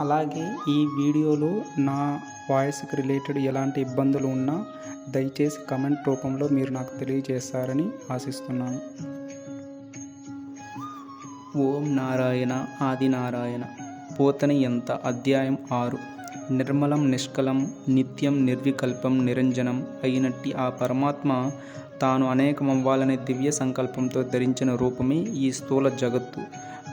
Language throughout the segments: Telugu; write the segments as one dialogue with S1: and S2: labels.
S1: అలాగే ఈ వీడియోలో నా వాయిస్కి రిలేటెడ్ ఎలాంటి ఇబ్బందులు ఉన్నా దయచేసి కమెంట్ రూపంలో మీరు నాకు తెలియజేస్తారని ఆశిస్తున్నాను. ఓం నారాయణ ఆది నారాయణ పోతని ఎంత అధ్యాయం ఆరు. నిర్మలం నిష్కలం నిత్యం నిర్వికల్పం నిరంజనం అయినట్టి ఆ పరమాత్మ తాను అనేకమవ్వాలనే దివ్య సంకల్పంతో ధరించిన రూపమే ఈ స్థూల జగత్తు.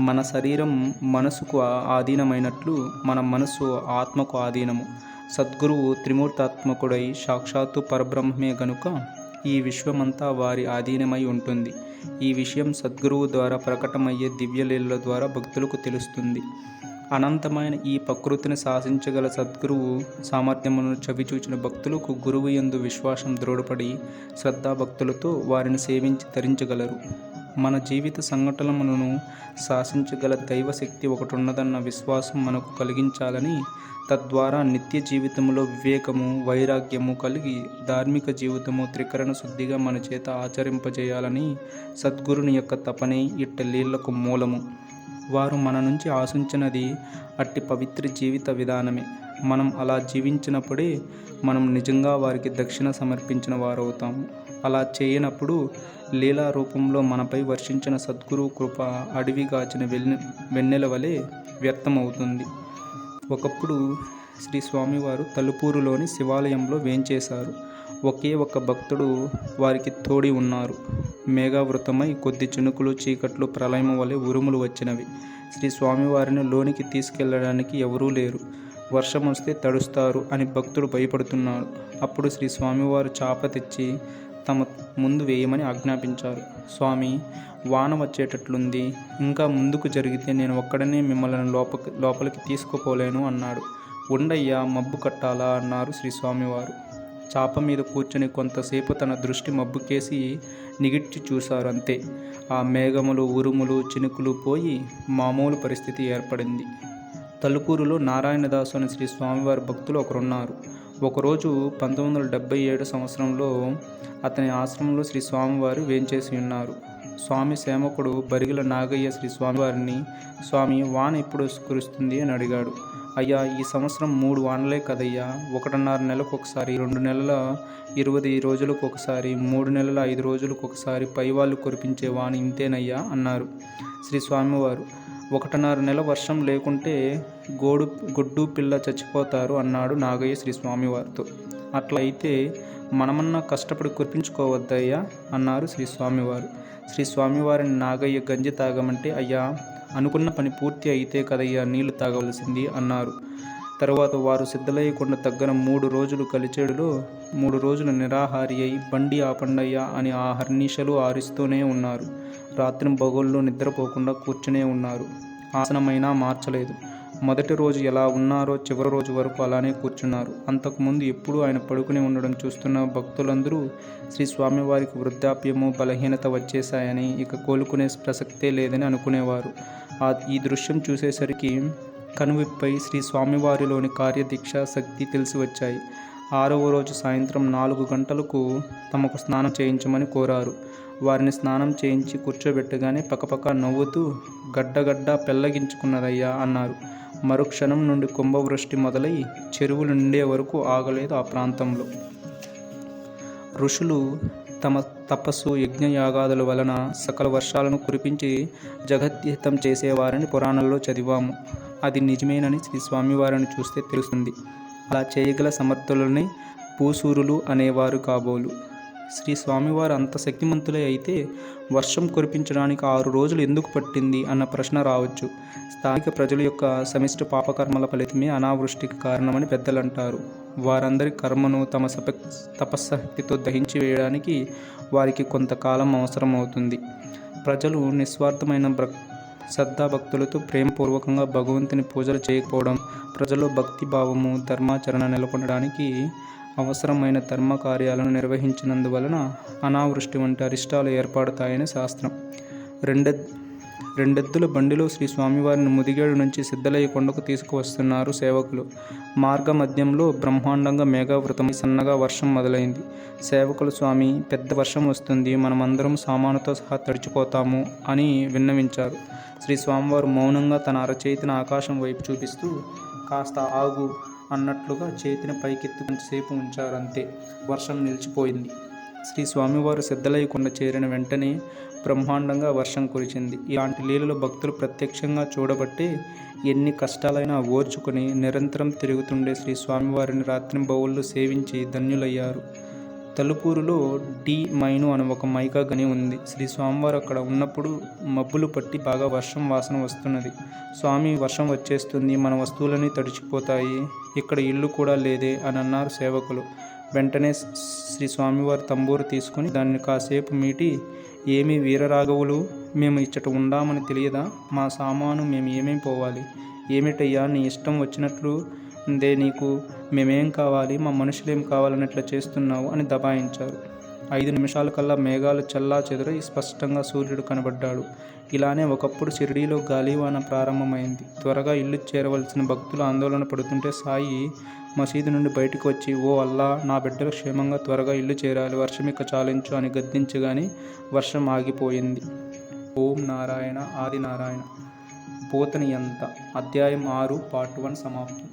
S1: మన శరీరం మనసుకు ఆధీనమైనట్లు మన మనసు ఆత్మకు ఆధీనము. సద్గురువు త్రిమూర్తాత్మకుడై సాక్షాత్తు పరబ్రహ్మే గనుక ఈ విశ్వమంతా వారి ఆధీనమై ఉంటుంది. ఈ విషయం సద్గురువు ద్వారా ప్రకటమయ్యే దివ్యలీల ద్వారా భక్తులకు తెలుస్తుంది. అనంతమైన ఈ ప్రకృతిని శాసించగల సద్గురువు సామర్థ్యమును చవిచూచిన భక్తులకు గురువు యందు విశ్వాసం దృఢపడి శ్రద్ధాభక్తులతో వారిని సేవించి ధరించగలరు మన జీవిత సంఘటనలను శాసించగల దైవశక్తి ఒకటి ఉన్నదన్న విశ్వాసం మనకు కలిగించాలని తద్వారా నిత్య జీవితంలో వివేకము వైరాగ్యము కలిగి ధార్మిక జీవితము త్రికరణ శుద్ధిగా మన చేత ఆచరింపజేయాలని సద్గురుని యొక్క తపనే ఇట్టలీళ్ళకు మూలము. వారు మన నుంచి ఆశించినది అట్టి పవిత్ర జీవిత విధానమే. మనం అలా జీవించినప్పుడే మనం నిజంగా వారికి దక్షిణ సమర్పించిన వారవుతాము. అలా చేయనప్పుడు లీలా రూపంలో మనపై వర్షించిన సద్గురు కృప అడవి కాచిన వెన్నె వెన్నెల వలె వ్యర్థమవుతుంది. ఒకప్పుడు శ్రీ స్వామివారు తలుపూరులోని శివాలయంలో వేంచేశారు. ఒకే ఒక భక్తుడు వారికి తోడి ఉన్నారు. మేఘావృతమై కొద్ది చినుకులు చీకట్లు ప్రళయం వలె ఉరుములు వచ్చినవి. శ్రీ స్వామివారిని లోనికి తీసుకెళ్ళడానికి ఎవరూ లేరు. వర్షం వస్తే తడుస్తారు అని భక్తుడు భయపడుతున్నాడు. అప్పుడు శ్రీ స్వామివారు చాప తెచ్చి తమ ముందు వేయమని ఆజ్ఞాపించారు. స్వామి వాన వచ్చేటట్లుంది. ఇంకా ముందుకు జరిగితే నేను ఒక్కడనే మిమ్మల్ని లోప లోపలికి తీసుకుపోలేను అన్నాడు. ఉండయ్యా మబ్బు కట్టాలా అన్నారు శ్రీ స్వామివారు చాప మీద కూర్చొని కొంతసేపు తన దృష్టి మబ్బుకేసి నిగిడ్చి చూశారు అంతే ఆ మేఘములు ఉరుములు చినుకులు పోయి మామూలు పరిస్థితి ఏర్పడింది. తలుపూరులో నారాయణదాసు అని శ్రీ స్వామివారి భక్తులు ఒకరున్నారు. ఒకరోజు పంతొమ్మిది వందల డెబ్బై ఏడు సంవత్సరంలో అతని ఆశ్రమంలో శ్రీ స్వామివారు వేంచేసి ఉన్నారు. స్వామి సేవకుడు బరిగిల నాగయ్య శ్రీ స్వామివారిని స్వామి వాన ఎప్పుడు కురుస్తుంది? అని అడిగాడు. అయ్యా ఈ సంవత్సరం మూడు వానలే కదయ్యా. ఒకటిన్నర నెలకు ఒకసారి రెండు నెలల ఇరవై రోజులకు ఒకసారి మూడు నెలల ఐదు రోజులకు ఒకసారి పైవాళ్ళు కురిపించే వాన ఇంతేనయ్యా అన్నారు శ్రీ స్వామివారు. ఒకటిన్నర నెల వర్షం లేకుంటే గోడు గొడ్డు పిల్ల చచ్చిపోతారు అన్నాడు నాగయ్య శ్రీ స్వామివారితో అట్లా అయితే మనమన్నా కష్టపడి కురిపించుకోవద్దయ్యా అన్నారు శ్రీ స్వామివారు శ్రీ స్వామివారిని నాగయ్య గంజి తాగమంటే అయ్యా అనుకున్న పని పూర్తి అయితే కదయ్యా నీళ్ళు తాగవలసింది అన్నారు. తర్వాత వారు సిద్ధలయ్యకుండా దగ్గర మూడు రోజులు కలిచేడులో మూడు రోజులు నిరాహారి అయి బండి ఆపండయ్యా అని ఆ హర్నీషలు ఆరిస్తూనే ఉన్నారు. రాత్రి బొగోళ్ళు నిద్రపోకుండా కూర్చునే ఉన్నారు. ఆసనమైనా మార్చలేదు. మొదటి రోజు ఎలా ఉన్నారో చివరి రోజు వరకు అలానే కూర్చున్నారు. అంతకుముందు ఎప్పుడూ ఆయన పడుకుని ఉండడం చూస్తున్న భక్తులందరూ శ్రీ స్వామివారికి వృద్ధాప్యము బలహీనత వచ్చేశాయని ఇక కోలుకునే ప్రసక్తే లేదని అనుకునేవారు. ఆ ఈ దృశ్యం చూసేసరికి కనువిప్పై శ్రీ స్వామివారిలోని కార్యదీక్ష శక్తి తెలిసి వచ్చాయి. ఆరవ రోజు సాయంత్రం నాలుగు గంటలకు తమకు స్నానం చేయించమని కోరారు. వారిని స్నానం చేయించి కూర్చోబెట్టగానే పక్కపక్క నవ్వుతూ గడ్డగడ్డ పెళ్ళగించుకున్నదయ్యా అన్నారు. మరుక్షణం నుండి కుంభవృష్టి మొదలై చెరువులు నిండే వరకు ఆగలేదు ఆ ప్రాంతంలో. ఋషులు తమ తపస్సు యజ్ఞయాగాదుల వలన సకల వర్షాలను కురిపించి జగద్హితం చేసేవారని పురాణంలో చదివాము. అది నిజమేనని శ్రీ స్వామివారిని చూస్తే తెలుస్తుంది. అలా చేయగల సమర్థులని పూసూరులు అనేవారు కాబోలు. శ్రీ స్వామివారు అంత శక్తిమంతులే అయితే వర్షం కురిపించడానికి ఆరు రోజులు ఎందుకు పట్టింది అన్న ప్రశ్న రావచ్చు. స్థానిక ప్రజల యొక్క సమిష్టి పాపకర్మల ఫలితమే అనావృష్టికి కారణమని పెద్దలు అంటారు వారందరి కర్మను తమ సప తపశక్తితో దహించి వేయడానికి వారికి కొంతకాలం అవసరం అవుతుంది ప్రజలు నిస్వార్థమైన శ్రద్ధాభక్తులతో ప్రేమపూర్వకంగా భగవంతుని పూజలు చేయకపోవడం ప్రజల్లో భక్తి భావము ధర్మాచరణ నెలకొనడానికి అవసరమైన ధర్మ కార్యాలను నిర్వహించినందువలన అనావృష్టి వంటి అరిష్టాలు ఏర్పడతాయని శాస్త్రం. రెండు రెండెద్దుల బండిలో శ్రీ స్వామివారిని ముదిగేడు నుంచి సిద్ధలయ్య కొండకు తీసుకువస్తున్నారు సేవకులు. మార్గ మధ్యంలో బ్రహ్మాండంగా మేఘావృతమై సన్నగా వర్షం మొదలైంది. సేవకులు స్వామి పెద్ద వర్షం వస్తుంది. మనమందరం సామానుతో సహా తడిచిపోతాము అని విన్నవించారు. శ్రీ స్వామివారు మౌనంగా తన అరచేతిని ఆకాశం వైపు చూపిస్తూ కాస్త ఆగు అన్నట్లుగా చేతిని పైకెత్తి కొంతసేపు ఉంచారంతే. వర్షం నిలిచిపోయింది. శ్రీ స్వామివారు సిద్ధలయ్యకొండ చేరిన వెంటనే బ్రహ్మాండంగా వర్షం కురిచింది. ఇలాంటి లీలలు భక్తులు ప్రత్యక్షంగా చూడబట్టి ఎన్ని కష్టాలైనా ఓర్చుకుని నిరంతరం తిరుగుతుండే శ్రీ స్వామివారిని రాత్రింబవళ్ళు సేవించి ధన్యులయ్యారు. తలుపూరులో డి మైను అని ఒక మైకా గని ఉంది. శ్రీ స్వామివారు అక్కడ ఉన్నప్పుడు మబ్బులు పట్టి బాగా వర్షం వాసన వస్తున్నది. స్వామి వర్షం వచ్చేస్తుంది మన వస్తువులన్నీ తడిచిపోతాయి ఇక్కడ ఇల్లు కూడా లేదే అని అన్నారు సేవకులు. వెంటనే శ్రీ స్వామివారి తంబూరు తీసుకుని దాన్ని కాసేపు మీటి ఏమి వీరరాఘవులు మేము ఇచ్చట ఉండామని తెలియదా? మా సామాను మేము ఏమేం పోవాలి? ఏమిటయ్యా నీ ఇష్టం వచ్చినట్లు ఉందే నీకు మేమేం కావాలి? మా మనుషులేం కావాలన్నట్లు చేస్తున్నావు అని దబాయించారు. ఐదు నిమిషాల కల్లా మేఘాలు చల్లా చెదురై స్పష్టంగా సూర్యుడు కనబడ్డాడు. ఇలానే ఒకప్పుడు షిరిడీలో గాలివాన ప్రారంభమైంది. త్వరగా ఇల్లు చేరవలసిన భక్తులు ఆందోళన పడుతుంటే సాయి మసీదు నుండి బయటకు వచ్చి ఓ అల్లా నా బిడ్డలు క్షేమంగా త్వరగా ఇల్లు చేరాలి వర్షం ఇక చాలించు అని గద్దించగానే వర్షం ఆగిపోయింది. ఓం నారాయణ ఆది నారాయణ. పోతని ఎంత అధ్యాయం ఆరు పార్ట్ వన్ సమాప్తం.